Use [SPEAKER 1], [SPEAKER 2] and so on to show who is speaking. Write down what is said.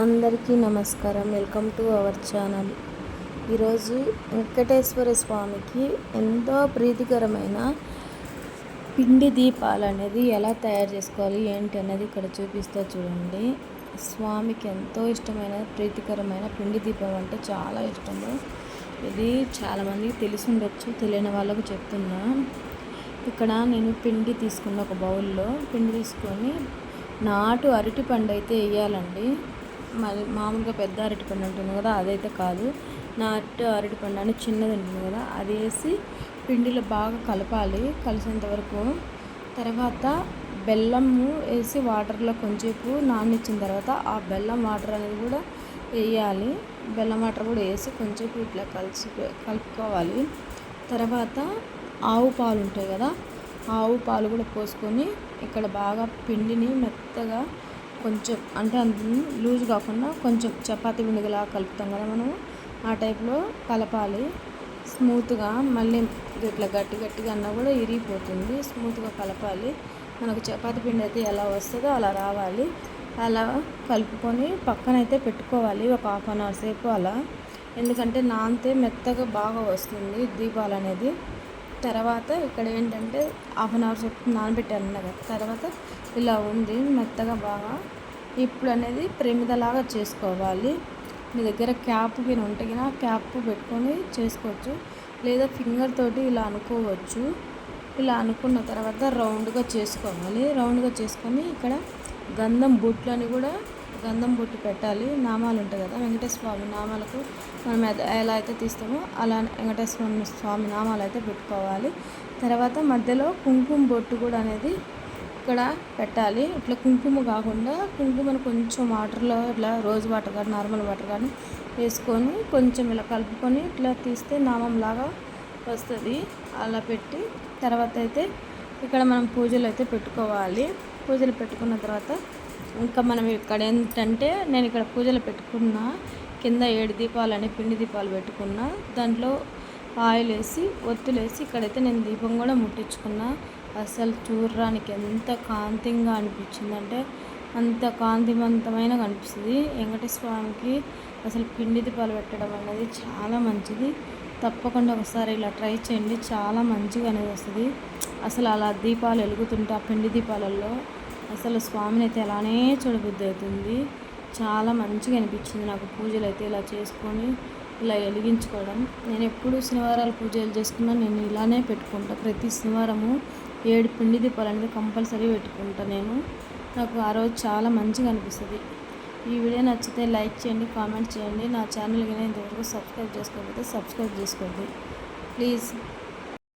[SPEAKER 1] అందరికీ నమస్కారం. Welcome to our channel. ఈరోజు వెంకటేశ్వర స్వామికి ఎంతో ప్రీతికరమైన పిండి దీపాలు అనేది ఎలా తయారు చేసుకోవాలి ఏంటి అనేది ఇక్కడ చూపిస్తా చూడండి. స్వామికి ఎంతో ఇష్టమైన ప్రీతికరమైన పిండి దీపం అంటే చాలా ఇష్టము. ఇది చాలామందికి తెలిసి ఉండొచ్చు తెలియని వాళ్ళకు చెప్తున్నా. ఇక్కడ నేను పిండి తీసుకున్న ఒక బౌల్లో పిండి తీసుకొని నాటు అరటి పండు అయితే వేయాలండి. మరి మామూలుగా పెద్ద అరటిపండు ఉంటుంది కదా అదైతే కాదు. నాటు అరటిపండు అని చిన్నది ఉంటుంది కదా అది వేసి పిండిలో బాగా కలపాలి. కలిసేంత వరకు తర్వాత బెల్లము వేసి వాటర్లో కొంచెంసేపు నానిచ్చిన తర్వాత ఆ బెల్లం వాటర్ అనేది కూడా వేయాలి. బెల్లం వాటర్ కూడా వేసి కొంచెంసేపు ఇట్లా కలిసి కలుపుకోవాలి. తర్వాత ఆవు పాలు ఉంటాయి కదా ఆవు పాలు కూడా పోసుకొని ఇక్కడ బాగా పిండిని మెత్తగా కొంచెం అంటే అంత లూజ్ కాకుండా కొంచెం చపాతీ పిండిలా కలుపుతాం కదా మనం ఆ టైప్లో కలపాలి. స్మూత్గా మళ్ళీ ఇట్లా గట్టి గట్టిగా అన్నా కూడా ఇరిగిపోతుంది. స్మూత్గా కలపాలి. మనకు చపాతీ పిండి అయితే ఎలా వస్తుందో అలా రావాలి. అలా కలుపుకొని పక్కనైతే పెట్టుకోవాలి. ఒక హాఫ్ అన్ అవర్ సేపు అలా. ఎందుకంటే నానితే మెత్తగా బాగా వస్తుంది దీపాలు అనేది తర్వాత ఇక్కడ ఏంటంటే హాఫ్ అన్ అవర్ సేపు నానబెట్టాను కదా. తర్వాత ఇలా ఉంది మెత్తగా బాగా. ఇప్పుడు అనేది ప్రేమిదలాగా చేసుకోవాలి. మీ దగ్గర క్యాప్ కింద ఉంటే కింద క్యాప్ పెట్టుకొని చేసుకోవచ్చు. లేదా ఫింగర్ తోటి ఇలా అనుకోవచ్చు. ఇలా అనుకున్న తర్వాత రౌండ్గా చేసుకోవాలి. రౌండ్గా చేసుకొని ఇక్కడ గంధం బుట్లని కూడా గంధం బొట్టు పెట్టాలి. నామాలు ఉంటాయి కదా వెంకటేశ్వర స్వామి నామాలకు మనం ఎలా అయితే తీస్తామో అలా వెంకటేశ్వర స్వామి నామాలు అయితే పెట్టుకోవాలి. తర్వాత మధ్యలో కుంకుమ బొట్టు కూడా అనేది ఇక్కడ పెట్టాలి. ఇట్లా కుంకుమ కాకుండా కుంకుమను కొంచెం వాటర్లో ఇట్లా రోజ్ వాటర్ కానీ నార్మల్ వాటర్ కానీ వేసుకొని కొంచెం ఇలా కలుపుకొని ఇట్లా తీస్తే నామం లాగా వస్తుంది. అలా పెట్టి తర్వాత అయితే ఇక్కడ మనం పూజలు అయితే పెట్టుకోవాలి. పూజలు పెట్టుకున్న తర్వాత ఇంకా మనం ఇక్కడ ఏంటంటే నేను ఇక్కడ పూజలు పెట్టుకున్న కింద ఏడు దీపాలు అనే పిండి దీపాలు పెట్టుకున్న దాంట్లో ఆయిల్ వేసి ఒత్తులేసి ఇక్కడైతే నేను దీపం కూడా ముట్టించుకున్నా. అసలు చూడడానికి ఎంత కాంతిగా అనిపించిందంటే అంత కాంతివంతమైన కనిపిస్తుంది. వెంకటేశ్వర స్వామికి అసలు పిండి దీపాలు పెట్టడం అనేది చాలా మంచిది. తప్పకుండా ఒకసారి ఇలా ట్రై చేయండి. చాలా మంచిగా అనేది వస్తుంది. అసలు అలా దీపాలు వెలుగుతుంటే ఆ పిండి దీపాలలో అసలు స్వామిని అయితే అలానే చూడబుద్ధి అవుతుంది చాలా మంచిగా అనిపించింది నాకు పూజలు అయితే ఇలా చేసుకొని ఇలా వెలిగించుకోవడం. నేను ఎప్పుడు శనివారాలు పూజలు చేసుకున్నా నేను ఇలానే పెట్టుకుంటా. ప్రతి శనివారము ఏడు పిండి దీపాలు అనేది కంపల్సరీ పెట్టుకుంటా నేను. నాకు ఆ రోజు చాలా మంచిగా అనిపిస్తుంది. ఈ వీడియో నచ్చితే లైక్ చేయండి కామెంట్ చేయండి. నా ఛానల్ కానీ ఇంతవరకు సబ్స్క్రైబ్ చేసుకోకపోతే సబ్స్క్రైబ్ చేసుకోండి. ప్లీజ్.